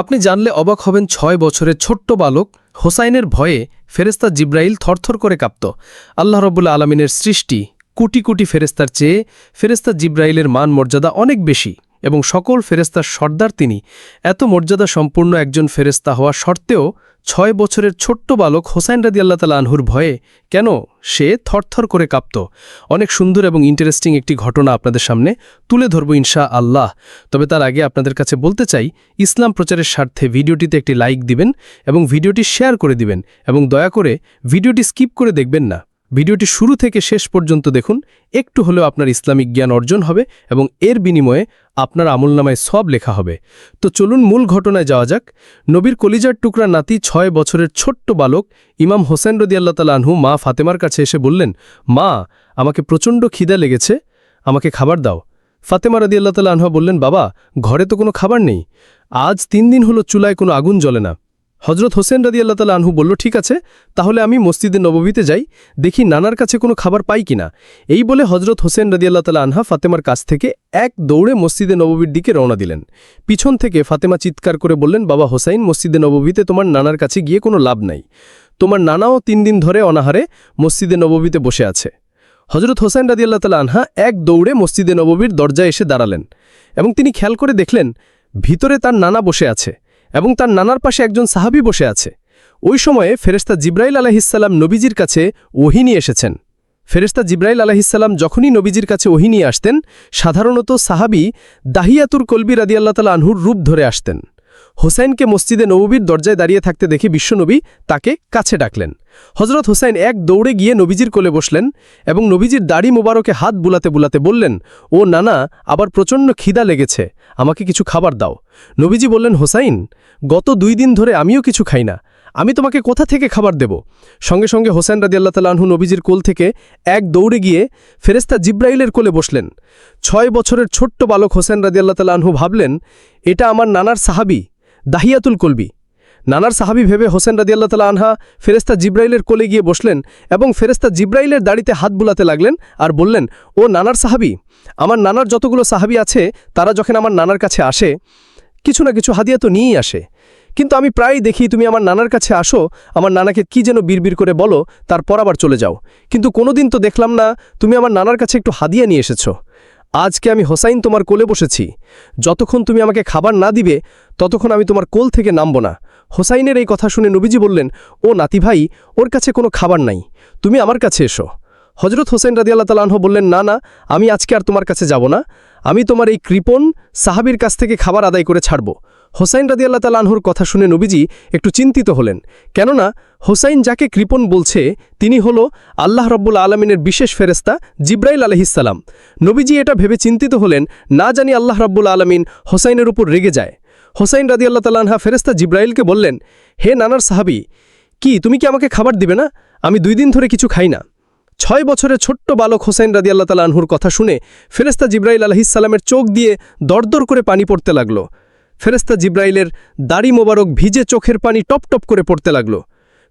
আপনি জানলে অবাক হবেন ছয় বছরের ছোট্ট বালক হোসাইনের ভয়ে ফেরেস্তা জিব্রাইল থরথর করে কাঁপত। আল্লাহ রবুল্লা আলমিনের সৃষ্টি কোটি কোটি ফেরেস্তার চেয়ে ফেরেস্তা জিব্রাইলের মান মর্যাদা অনেক বেশি। এবং সকল ফেরেস্তার সর্দার তিনি। এত মর্যাদা সম্পূর্ণ একজন ফেরেস্তা হওয়া সত্ত্বেও ছয় বছরের ছোট্ট বালক হোসাইন রাদি আল্লাহ তালা আনহুর ভয়ে কেন সে থরথর করে কাঁপত। অনেক সুন্দর এবং ইন্টারেস্টিং একটি ঘটনা আপনাদের সামনে তুলে ধরব ইনশা আল্লাহ তবে তার আগে আপনাদের কাছে বলতে চাই, ইসলাম প্রচারের স্বার্থে ভিডিওটিতে একটি লাইক দিবেন এবং ভিডিওটি শেয়ার করে দিবেন এবং দয়া করে ভিডিওটি স্কিপ করে দেখবেন না। ভিডিওটি শুরু থেকে শেষ পর্যন্ত দেখুন, একটু হলেও আপনার ইসলামিক জ্ঞান অর্জন হবে এবং এর বিনিময়ে আপনার আমলনামায় সব লেখা হবে। তো চলুন মূল ঘটনায় যাওয়া যাক। নবীর কলিজার টুকরা নাতি ছয় বছরের ছোট্ট বালক ইমাম হোসেন রদিয়াল্লা তালানহু মা ফাতেমার কাছে এসে বললেন, মা, আমাকে প্রচণ্ড খিদা লেগেছে, আমাকে খাবার দাও। ফাতেমা রদিয়াল্লা তালা আনহা বললেন, বাবা, ঘরে তো কোনো খাবার নেই। আজ তিন দিন হলো চুলায় কোনো আগুন জ্বলে না। হজরত হোসেন রাদি আল্লাহ তালা আনহু বলল, ঠিক আছে, তাহলে আমি মসজিদে নববীতে যাই, দেখি নানার কাছে কোনো খাবার পাই কিনা। এই বলে হজরত হোসেন রাদি আল্লাহ তালা আনহা ফাতেমার কাছ থেকে এক দৌড়ে মসজিদে নববীর দিকে রওনা দিলেন। পিছন থেকে ফাতেমা চিৎকার করে বললেন, বাবা হোসাইন, মসজিদে নববীতে তোমার নানার কাছে গিয়ে কোনো লাভ নাই। তোমার নানাও তিন দিন ধরে অনাহারে মসজিদে নববীতে বসে আছে। হজরত হোসেন রাদি আল্লাহ তালা আনহা এক দৌড়ে মসজিদে নববীর দরজায় এসে দাঁড়ালেন এবং তিনি খেয়াল করে দেখলেন, ভিতরে তার নানা বসে আছে। এবং তার নানার পাশে একজন সাহাবি বসে আছে। ওই সময়ে ফেরেস্তা জিব্রাইল আলাহিসাল্লাম নবীজির কাছে ওহি নিয়ে এসেছেন। ফেরেস্তা জিব্রাইল আলাহিসাল্লাম যখনই নবীজির কাছে ওহি নিয়ে আসতেন, সাধারণত সাহাবি দাহিয়াতুর কলবি রাদিয়াল্লাহ তালা আনহুর রূপ ধরে আসতেন। হোসাইনকে মসজিদে নববীর দরজায় দাঁড়িয়ে থাকতে দেখে বিশ্বনবী তাকে কাছে ডাকলেন। হজরত হোসাইন এক দৌড়ে গিয়ে নবীজির কোলে বসলেন এবং নবীজির দাড়ি মোবারকে হাত বুলাতে বুলাতে বললেন, ও নানা, আবার প্রচণ্ড খিদা লেগেছে, আমাকে কিছু খাবার দাও। নবীজি বললেন, হোসাইন, গত দুই দিন ধরে আমিও কিছু খাই না, আমি তোমাকে কোথা থেকে খাবার দেব? সঙ্গে সঙ্গে হোসেন রাদি আল্লাহ তালাহু নবীজির কোল থেকে এক দৌড়ে গিয়ে ফেরেস্তা জিব্রাইলের কোলে বসলেন। ছয় বছরের ছোট্ট বালক হোসেন রাদি আল্লাহ তালাহু ভাবলেন, এটা আমার নানার সাহাবি দাহিয়াতুল কলবি। নানার সাহাবি ভেবে হোসেন রাদি আল্লাহ তালা আনহা ফেরেস্তা জিব্রাইলের কোলে গিয়ে বসলেন এবং ফেরেস্তা জিব্রাইলের দাড়িতে হাত বুলাতে লাগলেন আর বললেন, ও নানার সাহাবি, আমার নানার যতগুলো সাহাবি আছে, তারা যখন আমার নানার কাছে আসে, কিছু না কিছু হাদিয়া তো নিয়েই আসে। কিন্তু আমি প্রায়ই দেখি তুমি আমার নানার কাছে আসো, আমার নানাকে কি যেন বিড়বিড় করে বলো, তারপর আবার চলে যাও। কিন্তু কোনোদিন তো দেখলাম না, তুমি আমার নানার কাছে একটু হাদিয়া নিয়ে এসেছ। আজকে আমি হোসাইন তোমার কোলে বসেছি। যতক্ষণ তুমি আমাকে খাবার না দিবে, ততক্ষণ আমি তোমার কোল থেকে নামব না। হোসাইনের এই কথা শুনে নবীজি বললেন, ও নাতি ভাই, ওর কাছে কোনো খাবার নাই। তুমি আমার কাছে এসো। হজরত হোসেন রাদি আল্লাহ তালাহ বললেন, না না, আমি আজকে আর তোমার কাছে যাব না। আমি তোমার এই কৃপন সাহাবির কাছ থেকে খাবার আদায় করে ছাড়ব। হোসাইন রাদি আল্লাহ তালাহুর কথা শুনে নবীজি একটু চিন্তিত হলেন। কেননা হোসাইন যাকে কৃপন বলছে, তিনি হল আল্লাহ রব্বুল আলমিনের বিশেষ ফেরেস্তা জিব্রাইল আলহিসাল্লাম নবীজি এটা ভেবে চিন্তিত হলেন, না জানি আল্লাহ রব্বুল আলমিন হোসাইনের উপর রেগে যায়। হোসাইন রাদি আল্লাহ তালাহা ফেরেস্তা জিব্রাইলকে বললেন, হে নানার সাহাবি, কি তুমি কি আমাকে খাবার দিবে না? আমি দুই দিন ধরে কিছু খাই না। ছয় বছরের ছোট্ট বালক হোসেন রাদি আল্লাহ আনহুর কথা শুনে ফেরেস্তা জিব্রাইল আলহিসাল্লামের চোখ দিয়ে দরদর করে পানি পড়তে লাগল। ফেরেস্তা জিব্রাইলের দাড়ি মোবারক ভিজে চোখের পানি টপ টপ করে পড়তে লাগল।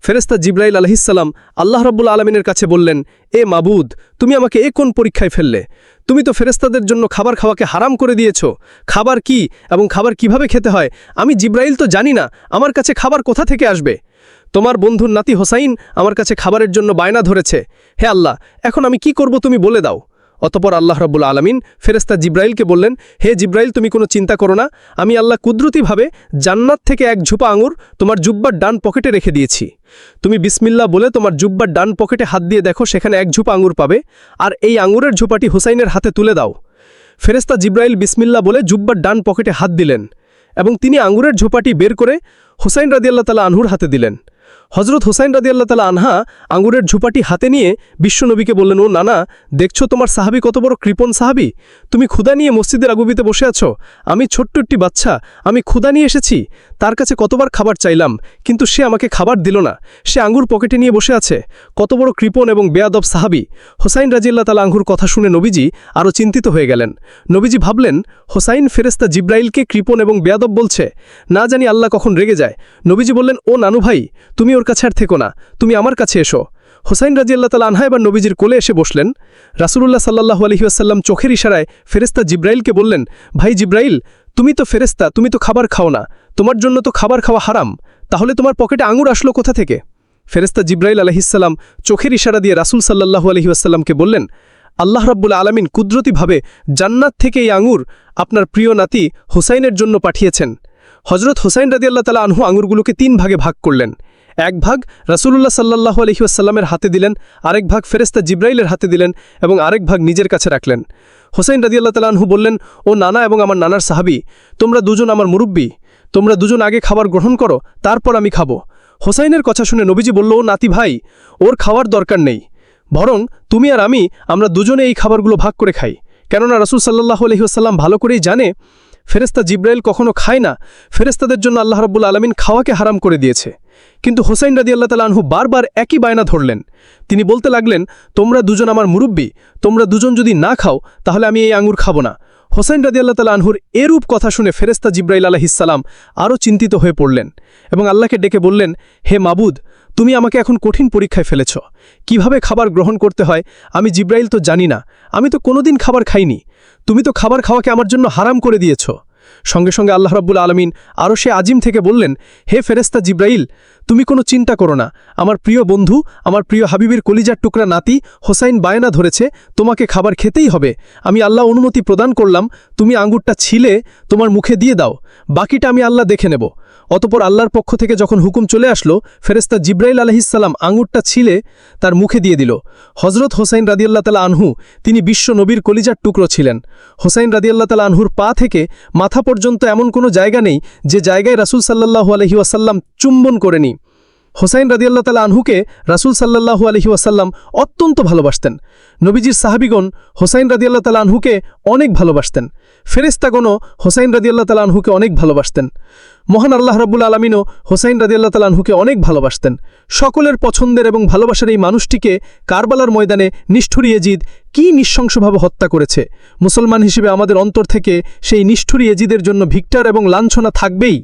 ফেরেস্তা জিব্রাইল আলহিসাল্লাম আল্লাহ রব্বুল আলমিনের কাছে বললেন, এ মাবুদ, তুমি আমাকে এ কোন পরীক্ষায় ফেললে? তুমি তো ফেরেস্তাদের জন্য খাবার খাওয়াকে হারাম করে দিয়েছ। খাবার কি এবং খাবার কীভাবে খেতে হয়? আমি জিব্রাইল তো জানি না, আমার কাছে খাবার কোথা থেকে আসবে? তোমার বন্ধুর নাতি হোসাইন আমার কাছে খাবারের জন্য বায়না ধরেছে। হে আল্লাহ, এখন আমি কি করব তুমি বলে দাও। অতপর আল্লাহ রব্বুল আলমিন ফেরেস্তা জিব্রাইলকে বললেন, হে জিব্রাইল, তুমি কোনো চিন্তা করো না, আমি আল্লাহ কুদরতিভাবে জান্নাত থেকে এক ঝুপা আঙুর তোমার জুব্বার ডান পকেটে রেখে দিয়েছি। তুমি বিসমিল্লা বলে তোমার জুব্বার ডান পকেটে হাত দিয়ে দেখো, সেখানে এক ঝুপা আঙুর পাবে, আর এই আঙুরের ঝুপাটি হুসাইনের হাতে তুলে দাও। ফেরেস্তা জিব্রাইল বিসমিল্লা বলে জুব্বার ডান পকেটে হাত দিলেন, এবং তিনি আঙুরের ঝোপাটি বের করে হুসাইন রাদিয়াল্লাহ তালা আনহুর হাতে দিলেন। হজরত হোসাইন রাদিয়াল্লাহ তালা আনহা আঙ্গুরের ঝুপাটি হাতে নিয়ে বিশ্বনবীকে বললেন, ও নানা, দেখছ তোমার সাহাবি কত বড় কৃপন সাহাবি? তুমি ক্ষুদা নিয়ে মসজিদের আগুবিতে বসে আছো। আমি ছোট্ট একটি বাচ্চা, আমি ক্ষুদা নিয়ে এসেছি। তার কাছে কতবার খাবার চাইলাম, কিন্তু সে আমাকে খাবার দিল না। সে আঙ্গুর পকেটে নিয়ে বসে আছে। কত বড় কৃপন এবং বেয়াদব সাহাবি। হোসাইন রাজিল্লা তালা আঙ্গুর কথা শুনে নবীজি আরও চিন্তিত হয়ে গেলেন। নবীজি ভাবলেন, হোসাইন ফেরেস্তা জিব্রাইলকে কৃপন এবং বেয়াদব বলছে। না জানি আল্লাহ কখন রেগে যায়। নবীজি বললেন, ও নানু ভাই, তুমি ওর কাছে আর থেকো না, তুমি আমার কাছে এসো। হোসাইন রাজিয়াল্লাহ তালা আনহা এবার নবীজির কোলে এসে বসলেন। রাসুলুল্লাহ সাল্লাহ আলহিউসাল্লাম চোখের ইশারায় ফেরেস্তা জিব্রাইলকে বললেন, ভাই জিব্রাইল, তুমি তো ফেরেস্তা তুমি তো খাবার খাও না, তোমার জন্য তো খাবার খাওয়া হারাম, তাহলে তোমার পকেটে আঙুর আসলো কোথা থেকে? ফেরেস্তা জিব্রাইল আলহিসাল্লাম চোখের ইশারা দিয়ে রাসুল সাল্লাহু আলহিউসাল্লামকে বললেন, আল্লাহ রাব্বুল আলমিন কুদরতিভাবে জান্নাত থেকে এই আঙুর আপনার প্রিয় নাতি হুসাইনের জন্য পাঠিয়েছেন। হজরত হুসাইন রাদিয়াল্লাহ তালা আনহু আঙুরগুলোকে তিন ভাগে ভাগ করলেন। এক ভাগ রাসূলুল্লাহ সাল্লাহু আলহিউসাল্লামের হাতে দিলেন, আরেক ভাগ ফেরেস্তা জিব্রাইলের হাতে দিলেন এবং আরেক ভাগ নিজের কাছে রাখলেন। হোসাইন রাদিয়াল্লাহ তালা আনহু বললেন, ও নানা এবং আমার নানার সাহাবি, তোমরা দুজন আমার মুরব্বী, তোমরা দুজন আগে খাবার গ্রহণ করো, তারপর আমি খাব। হোসাইনের কথা শুনে নবীজি বলল, ও নাতি ভাই, ওর খাওয়ার দরকার নেই। বরং তুমি আর আমি, আমরা দুজনে এই খাবারগুলো ভাগ করে খাই। কেননা রাসূল সাল্লাহ আলহিহাসাল্লাম ভালো করেই জানে ফেরেস্তা জিব্রাইল কখনো খায় না। ফেরেস্তাদের জন্য আল্লাহ রব্বুল আলমিন খাওয়াকে হারাম করে দিয়েছে। কিন্তু হোসাইন রাদি আল্লাহ তালা আনহু বারবার একই বায়না ধরলেন। তিনি বলতে লাগলেন, তোমরা দুজন আমার মুরব্বী, তোমরা দুজন যদি না খাও, তাহলে আমি এই আঙুর খাব না। হোসেন রাজি আল্লাহ তালা আনহুর এরূপ কথা শুনে ফেরেস্তা জিব্রাইল আলাহিসাল্লাম আরও চিন্তিত হয়ে পড়লেন এবং আল্লাহকে ডেকে বললেন, হে মাবুদ, তুমি আমাকে এখন কঠিন পরীক্ষায় ফেলেছ। কীভাবে খাবার গ্রহণ করতে হয় আমি জিব্রাইল তো জানি না। আমি তো কোনোদিন খাবার খাইনি। তুমি তো খাবার খাওয়াকে আমার জন্য হারাম করে দিয়েছ। সঙ্গে সঙ্গে আল্লাহ রাব্বুল আলমিন আরও সে আজিম থেকে বললেন, হে ফেরেস্তা জিব্রাইল, তুমি কোনো চিন্তা করো না। আমার প্রিয় বন্ধু, আমার প্রিয় হাবিবের কলিজার টুকরা নাতি হোসাইন বায়না ধরেছে, তোমাকে খাবার খেতেই হবে। আমি আল্লাহ অনুমতি প্রদান করলাম, তুমি আঙ্গুরটা ছিলে, তোমার মুখে দিয়ে দাও। বাকিটা আমি আল্লাহ দেখে নেব। অতপর আল্লাহর পক্ষ থেকে যখন হুকুম চলে আসলো ফেরেস্তা জিব্রাইল আলহিসাল্লাম আঙুরটা ছিলে তার মুখে দিয়ে দিল। হজরত হোসাইন রাদিয়াল্লা তালা আনহু, তিনি বিশ্ব নবীর কলিজার টুকরো ছিলেন। হোসাইন রাদিয়াল্লা তালা আনহুর পা থেকে মাথা পর্যন্ত এমন কোনো জায়গা নেই যে জায়গায় রাসুল সাল্লাহু আলহিউসাল্লাম চুম্বন করেনি। হোসাইন রাদিয়াল্লাহ তালা আনহুকে রাসুল সাল্লাহু আলহি ওয়াসাল্লাম অত্যন্ত ভালোবাসতেন। নবীজির সাহাবিগণ হোসাইন রাদিয়াল্লাহ তালা আনহুকে অনেক ভালোবাসতেন। ফেরেস্তাগণও হোসাইন রাদিয়াল্লাহ তালা আনহুকে অনেক ভালোবাসতেন। মহান আল্লাহ রব্বুল আলমিনও হোসাইন রাদিয়াল্লাহ তালা আনহুকে অনেক ভালোবাসতেন। সকলের পছন্দের এবং ভালোবাসার এই মানুষটিকে কারবালার ময়দানে নিষ্ঠুর ইয়েজিদ কী নৃশংসভাবে হত্যা করেছে। মুসলমান হিসেবে আমাদের অন্তর থেকে সেই নিষ্ঠুর ইয়েজিদের জন্য ভিক্টর এবং লাঞ্ছনা থাকবেই।